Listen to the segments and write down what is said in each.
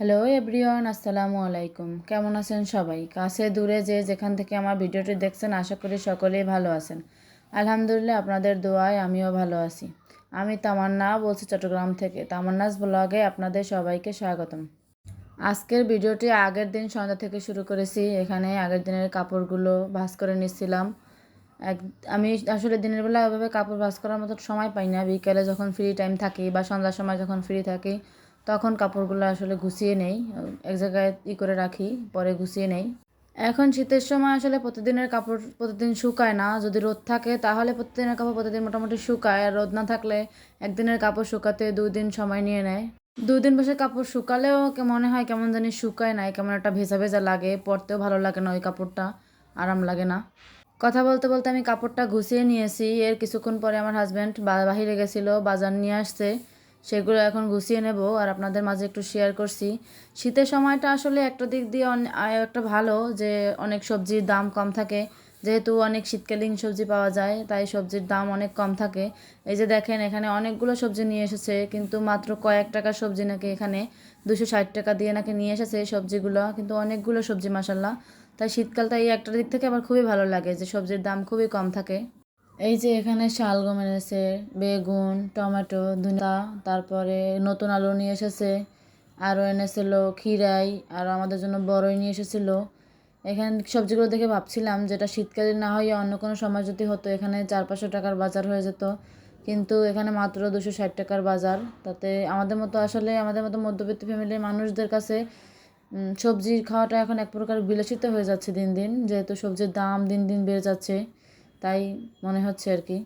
Hello everyone আসসালামু আলাইকুম কেমন আছেন সবাই? কাছে, দূরে যে যেখান থেকে আমার ভিডিওটি দেখছেন, আশা করি সকলেই ভালো আছেন। আলহামদুলিল্লাহ, আপনাদের দোয়ায় আমিও ভালো আছি। আমি তামান্না বলছি চট্টগ্রাম থেকে। তামান্নাস ব্লগে আপনাদের সবাইকে স্বাগতম। আজকের ভিডিওটি আগের দিন সন্ধ্যা থেকে শুরু করেছি। এখানে আগের দিনের কাপড়গুলো ভাঁজ করে নিচ্ছিলাম। এক, আমি আসলে দিনের বেলা ওইভাবে কাপড় ভাঁজ করার মতো সময় পাই না। বিকেলে যখন ফ্রি টাইম থাকি বা সন্ধ্যার সময় যখন ফ্রি থাকি তখন কাপড়গুলো আসলে গুছিয়ে নেই। এক জায়গায় ই করে রাখি, পরে গুছিয়ে নেই। এখন শীতের সময় আসলে প্রতিদিনের কাপড় প্রতিদিন শুকায় না। যদি রোদ থাকে তাহলে প্রতিদিনের কাপড় প্রতিদিন মোটামুটি শুকায়। আর রোদ না থাকলে একদিনের কাপড় শুকাতে দুই দিন সময় নিয়ে নেয়। দুই দিন বসে কাপড় শুকালেও মনে হয় কেমন জানি শুকায় নাই, কেমন একটা ভেজা ভেজা লাগে। পরতেও ভালো লাগে না ওই কাপড়টা, আরাম লাগে না। কথা বলতে বলতে আমি কাপড়টা গুছিয়ে নিয়েছি। এর কিছুক্ষণ পরে আমার হাজব্যান্ড বাহিরে গেছিল, বাজার নিয়ে আসছে। সেগুলো এখন গুছিয়ে নেব আর আপনাদের মাঝে একটু শেয়ার করছি। শীতের সময়টা আসলে একটা দিক দিয়ে একটা ভালো যে অনেক সবজির দাম কম থাকে। যেহেতু অনেক শীতকালীন সবজি পাওয়া যায়, তাই সবজির দাম অনেক কম থাকে। এই যে দেখেন, এখানে অনেকগুলো সবজি নিয়ে এসেছে, কিন্তু মাত্র কয়েক টাকার সবজি নাকি এখানে দুশো ষাট টাকা দিয়ে নাকি নিয়ে এসেছে এই সবজিগুলো, কিন্তু অনেকগুলো সবজি মাসাল্লাহ তাই শীতকালটা এই একটা দিক থেকে আমার খুবই ভালো লাগে যে সবজির দাম খুবই কম থাকে। এই যে এখানে শালগম এনেছে, বেগুন, টমেটো, ধনিয়া, তারপরে নতুন আলু নিয়ে এসেছে আরও এনেছিল খিরাই আর আমাদের জন্য বড়ই নিয়ে এসেছিল। এখানে সবজিগুলো দেখে ভাবছিলাম যেটা শীতকালে না হয়ে অন্য কোনো সময় যদি হতো, এখানে চার পাঁচশো টাকার বাজার হয়ে যেত। কিন্তু এখানে মাত্র দুশো ষাট টাকার বাজার। তাতে আমাদের মতো আসলে আমাদের মতো মধ্যবিত্ত ফ্যামিলির মানুষদের কাছে সবজি খাওয়াটা এখন এক প্রকার বিলাসিত হয়ে যাচ্ছে দিন দিন। যেহেতু সবজির দাম দিন দিন বেড়ে যাচ্ছে। তাই মনে হচ্ছে আর কি।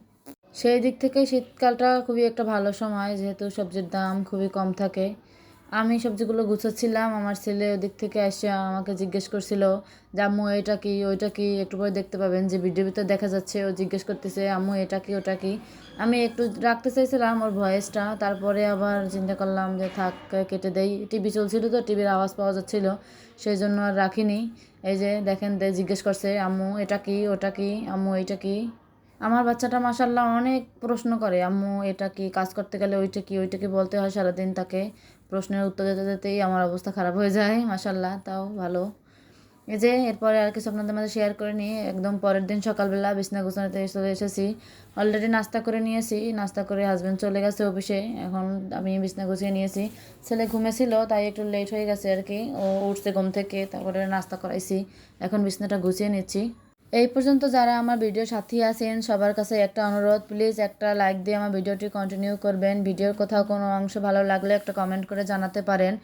সেই দিক থেকে শীতকালটা খুবই একটা ভালো সময়, যেহেতু সবজির দাম খুবই কম থাকে। আমি সবজিগুলো গুছাচ্ছিলাম, আমার ছেলে ওদিক থেকে এসে আমাকে জিজ্ঞেস করছিল যে আম্মু এটা কি, ওইটা কি? একটু পরে দেখতে পাবেন যে ভিডিও ভিতরে দেখা যাচ্ছে, ও জিজ্ঞেস করতেছে, আম্মু, এটা কি, ওটা কি? আমি একটু রাখতে চাইছিলাম ওর ভয়েসটা, তারপরে আবার চিন্তা করলাম যে থাক, কেটে দেই। টিভি চলছিল তো, টিভির আওয়াজ পাওয়া যাচ্ছিল, সেই জন্য আর রাখিনি। এই যে দেখেন জিজ্ঞেস করছে, আম্মু, এটা কি, ওটা কি? আম্মু এটা কি? আমার বাচ্চাটা মাসাল্লাহ অনেক প্রশ্ন করে, আম্মু, এটা কি কাজ করতে গেলে ওইটা কি ওইটা কি বলতে হয়? সারাদিন তাকে প্রশ্নের উত্তর দিতে দিতেই আমার অবস্থা খারাপ হয়ে যায় মাসাল্লাহ তাও ভালো। এই যে, এরপরে আর কিছু আপনাদের মাঝে শেয়ার করে নিই। একদম পরের দিন সকালবেলা বিছনা গুছানোতে চলে এসেছি। অলরেডি নাস্তা করে নিয়েছি, নাস্তা করে হাজব্যান্ড চলে গেছে অফিসে। এখন আমি বিছনা গুছিয়ে নিয়েছি। ছেলে ঘুমেছিল, তাই একটু লেট হয়ে গেছে আর কি। ও উঠছে ঘুম থেকে, তারপরে নাস্তা করাইছি। এখন বিছনাটা গুছিয়ে নিচ্ছি। এই পর্যন্ত যারা আমার ভিডিও সাথী আছেন, সবার কাছে একটা অনুরোধ। প্লিজ একটা লাইক দিয়ে আমার ভিডিওটি কন্টিনিউ করবেন। ভিডিওর কোথাও কোনো অংশ ভালো লাগলে একটা কমেন্ট করে জানাতে পারেন।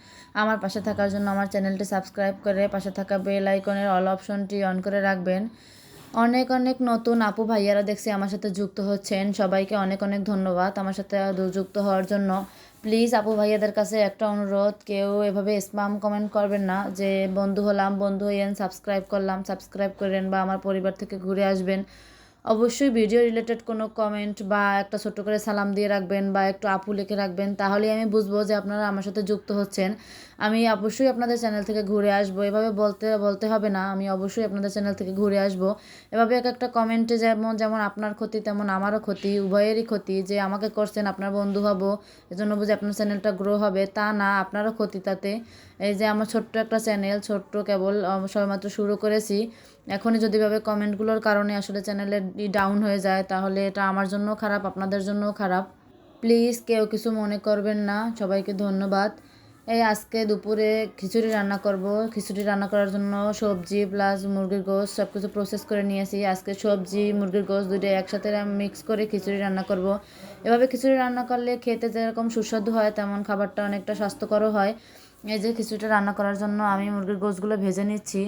আমার পাশে থাকার জন্য আমার চ্যানেলটি সাবস্ক্রাইব করে পাশে থাকা বেল আইকনের অল অপশনটি অন করে রাখবেন। অনেক অনেক নতুন আপু ভাইয়ারা দেখছি আমার সাথে যুক্ত হচ্ছেন। সবাইকে অনেক অনেক ধন্যবাদ আমার সাথে যুক্ত হওয়ার জন্য। প্লিজ আপু ভাইয়াদের কাছে একটা অনুরোধ, কেউ এভাবে স্পাম কমেন্ট করবেন না যে, বন্ধু হলাম, বন্ধু হইয়েন সাবস্ক্রাইব করলাম সাবস্ক্রাইব করেন বা আমার পরিবার থেকে ঘুরে আসবেন। অবশ্যই ভিডিও রিলেটেড কোনো কমেন্ট বা একটা ছোট্ট করে সালাম দিয়ে রাখবেন বা একটু আপু লিখে রাখবেন, তাহলেই আমি বুঝব যে আপনারা আমার সাথে যুক্ত হচ্ছেন। আমি অবশ্যই আপনাদের চ্যানেল থেকে ঘুরে আসব, এভাবে বলতে বলতে হবে না, আমি অবশ্যই আপনাদের চ্যানেল থেকে ঘুরে আসব। এভাবে এক একটা কমেন্টে যেমন যেমন আপনার ক্ষতি, তেমন আমারও ক্ষতি, উভয়েরই ক্ষতি, যে আমাকে করছেন আপনার বন্ধু হব, এজন্য বুঝে আপনার চ্যানেলটা গ্রো হবে, তা না, আপনারও ক্ষতি তাতে। এই যে আমার ছোট্ট একটা চ্যানেল ছোট্ট কেবল সবেমাত্র শুরু করেছি এখনই যদি ভাবে কমেন্টগুলোর কারণে আসলে চ্যানেলের ডাউন হয়ে যায়, তাহলে এটা আমার জন্য খারাপ, আপনাদের জন্যও খারাপ। প্লিজ কেউ কিছু মনে করবেন না, সবাইকে ধন্যবাদ। এই আজকে দুপুরে খিচুড়ি রান্না করব। খিচুড়ি রান্না করার জন্য সবজি প্লাস মুরগির গোশ সব কিছু প্রসেস করে নিয়েছি। আজকে সবজি, মুরগির গোশ দুটো একসাথে মিক্স করে খিচুড়ি রান্না করব। এভাবে খিচুড়ি রান্না করলে খেতে যেরকম সুস্বাদু হয়, তেমন খাবারটা অনেকটা স্বাস্থ্যকরও হয়। এই যে খিচুড়িটা রান্না করার জন্য আমি মুরগির গোশগুলো ভেজে নিচ্ছি।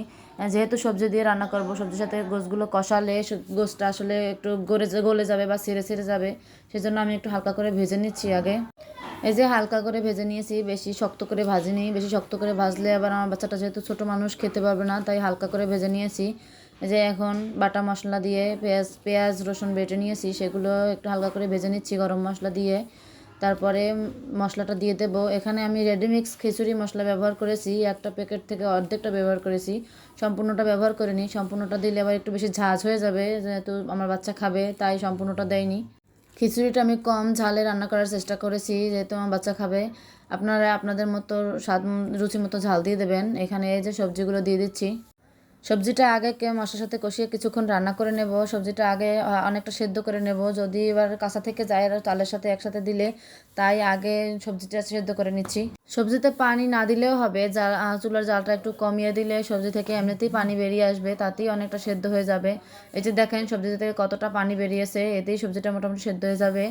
যেহেতু সবজি দিয়ে রান্না করব, সবজির সাথে গোশগুলো কষালে গোশটা আসলে একটু গলে গলে যাবে বা ছিঁড়ে ছিঁড়ে যাবে, সেজন্য আমি একটু হালকা করে ভেজে নিচ্ছি আগে। এই যে হালকা করে ভেজে নিয়েছি, বেশি শক্ত করে ভাজিনি, বেশি শক্ত করে ভাজলে আবার আমার বাচ্চাটা যেহেতু ছোটো মানুষ খেতে পারবে না, তাই হালকা করে ভেজে নিয়েছি। এই যে এখন বাটা মশলা দিয়ে পেঁয়াজ পেঁয়াজ, রসুন বেটে নিয়েছি, সেগুলো একটু হালকা করে ভেজে নিচ্ছি গরম মশলা দিয়ে। তারপরে মশলাটা দিয়ে দেব। এখানে আমি রেডিমিক্স খিচুড়ি মশলা ব্যবহার করেছি। একটা প্যাকেট থেকে অর্ধেকটা ব্যবহার করেছি। সম্পূর্ণটা ব্যবহার করিনি। সম্পূর্ণটা দিলে আবার একটু বেশি ঝাঁঝ হয়ে যাবে, যেহেতু আমার বাচ্চা খাবে, তাই সম্পূর্ণটা দেয়নি। খিচুড়িটা আমি কম ঝালে রান্না করার চেষ্টা করেছি, যেহেতু আমার বাচ্চা খাবে। আপনারা আপনাদের মতো স্বাদ রুচি মতো ঝাল দিয়ে দেবেন। এখানে এই যে সবজিগুলো দিয়ে দিচ্ছি। সবজিটা আগে কে মশলার সাথে কষিয়ে কিছুক্ষণ রান্না করে নেব, সবজিটা আগে অনেকটা সেদ্ধ করে নেব। যদি এবার কাঁচা থেকে যায় চালের সাথে একসাথে দিলে, তাই আগে সবজিটা সেদ্ধ করে নিচ্ছি। সবজিতে পানি না দিলেও হবে জাল চুলার জালটা একটু কমিয়ে দিলে সবজি থেকে এমনিতেই পানি বেরিয়ে আসবে, তাতেই অনেকটা সেদ্ধ হয়ে যাবে। এই যে দেখেন, সবজি থেকে কতটা পানি বেরিয়েছে, এতেই সবজিটা মোটামুটি সেদ্ধ হয়ে যাবে।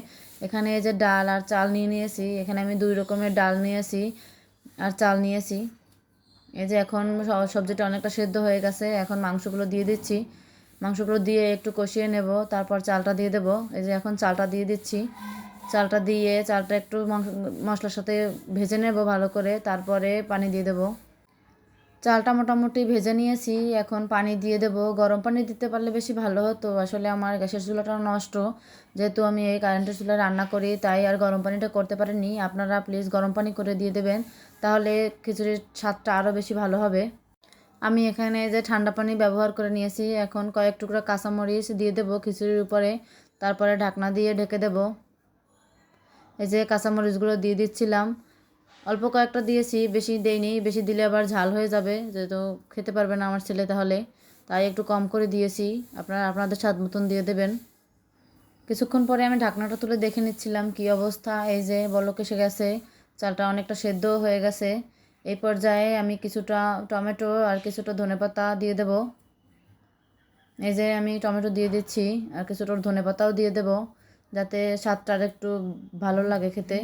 এখানে এই যে ডাল আর চাল নিয়ে নিয়েছি, এখানে আমি দুই রকমের ডাল নিয়েছি আর চাল নিয়েছি। এই যে এখন সবজিটা অনেকটা সেদ্ধ হয়ে গেছে, এখন মাংসগুলো দিয়ে দিচ্ছি। মাংসগুলো দিয়ে একটু কষিয়ে নেব, তারপর চালটা দিয়ে দেবো। এই যে এখন চালটা দিয়ে দিচ্ছি। চালটা দিয়ে চালটা একটু মশলার সাথে ভেজে নেব ভালো করে, তারপরে পানি দিয়ে দেবো। চালটা মোটামুটি ভেজে নিয়েছি। এখন পানি দিয়ে দেবো। গরম পানি দিতে পারলে বেশি ভালো হতো। আসলে আমার গ্যাসের চুলাটা নষ্ট। যেহেতু আমি এই কারেন্টের চুলায় রান্না করি, তাই আর গরম পানিটা করতে পারিনি। আপনারা প্লিজ গরম পানি করে দিয়ে দেবেন। তাহলে খিচুড়ির স্বাদটা আরও বেশি ভালো হবে। আমি এখানে যে ঠান্ডা পানি ব্যবহার করে নিয়েছি, এখন কয়েক টুকরা কাঁচামরিচ দিয়ে দেবো খিচুড়ির উপরে। তারপরে ঢাকনা দিয়ে ঢেকে দেবো। এই যে কাঁচামরিচগুলো দিয়ে দিচ্ছিলাম। অল্প কয়েকটা দিয়েছি, বেশি দেইনি, বেশি দিলে আবার ঝাল হয়ে যাবে, যেহেতু খেতে পারবে না আমার ছেলে তাহলে। তাই একটু কম করে দিয়েছি, আপনারা আপনাদের স্বাদ মতন দিয়ে দেবেন। কিছুক্ষণ পরে আমি ঢাকনাটা তুলে দেখে নিচ্ছিলাম কি অবস্থা, এই যে বলক এসে গেছে, চালটা অনেকটা সেদ্ধ হয়ে গেছে। এই পর্যায়ে আমি কিছুটা টমেটো আর কিছুটা ধনেপাতা দিয়ে দেব। এই যে আমি টমেটো দিয়ে দিচ্ছি, আর কিছুটা ধনেপাতাও দিয়ে দেব, যাতে স্বাদটা আর একটু ভালো লাগে খেতে।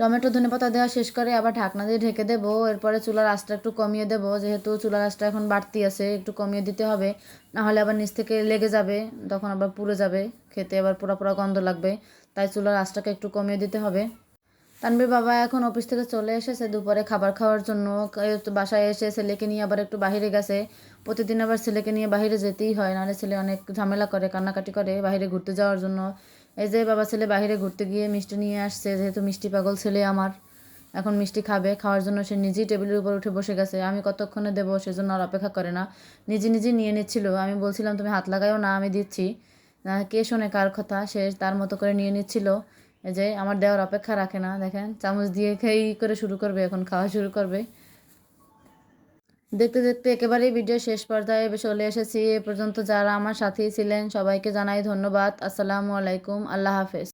টমেটো ধনেপাতা দেওয়া শেষ করে আবার ঢাকনা দিয়ে ঢেকে দেবো। এরপরে চুলার আঁচটা একটু কমিয়ে দেবো। যেহেতু চুলার আঁচটা এখন বাড়তি আছে, একটু কমিয়ে দিতে হবে। না হলে আবার নিচ থেকে লেগে যাবে, তখন আবার পুড়ে যাবে। খেতে আবার পুরো পুরো গন্ধ লাগবে, তাই চুলার আঁচটাকে একটু কমিয়ে দিতে হবে। তানবীর বাবা এখন অফিস থেকে চলে এসেছে দুপুরে খাবার খাওয়ার জন্য। বাসায় এসে ছেলেকে নিয়ে আবার একটু বাইরে গেছে। প্রতিদিন আবার ছেলেকে নিয়ে বাইরে যেতেই হয়, নাহলে ছেলে অনেক ঝামেলা করে, কান্নাকাটি করে বাইরে ঘুরতে যাওয়ার জন্য। এই যে বাবা ছেলে বাইরে ঘুরতে গিয়ে মিষ্টি নিয়ে আসছে, যেহেতু মিষ্টি পাগল ছেলে আমার, এখন মিষ্টি খাবে, খাওয়ার জন্য সে নিজেই টেবিলের উপর উঠে বসে গেছে। আমি কতক্ষণে দেবো সেজন্য আর অপেক্ষা করে না। নিজে নিজে নিয়ে নিচ্ছিল। আমি বলছিলাম, তুমি হাত লাগাইও না, আমি দিচ্ছি। না, কে শোনে কার কথা, সে তার মতো করে নিয়ে নিচ্ছিল। এই যে আমার দেওয়ার অপেক্ষা রাখে না, দেখেন, চামচ দিয়ে খেয়ে করে শুরু করবে, এখন খাওয়া শুরু করবে। দেখতে দেখতে একেবারেই ভিডিও শেষ পর্যায়ে চলে এসেছি। এ পর্যন্ত যারা আমার সাথেই ছিলেন, সবাইকে জানাই ধন্যবাদ। আসসালামু আলাইকুম। আল্লাহ হাফেজ।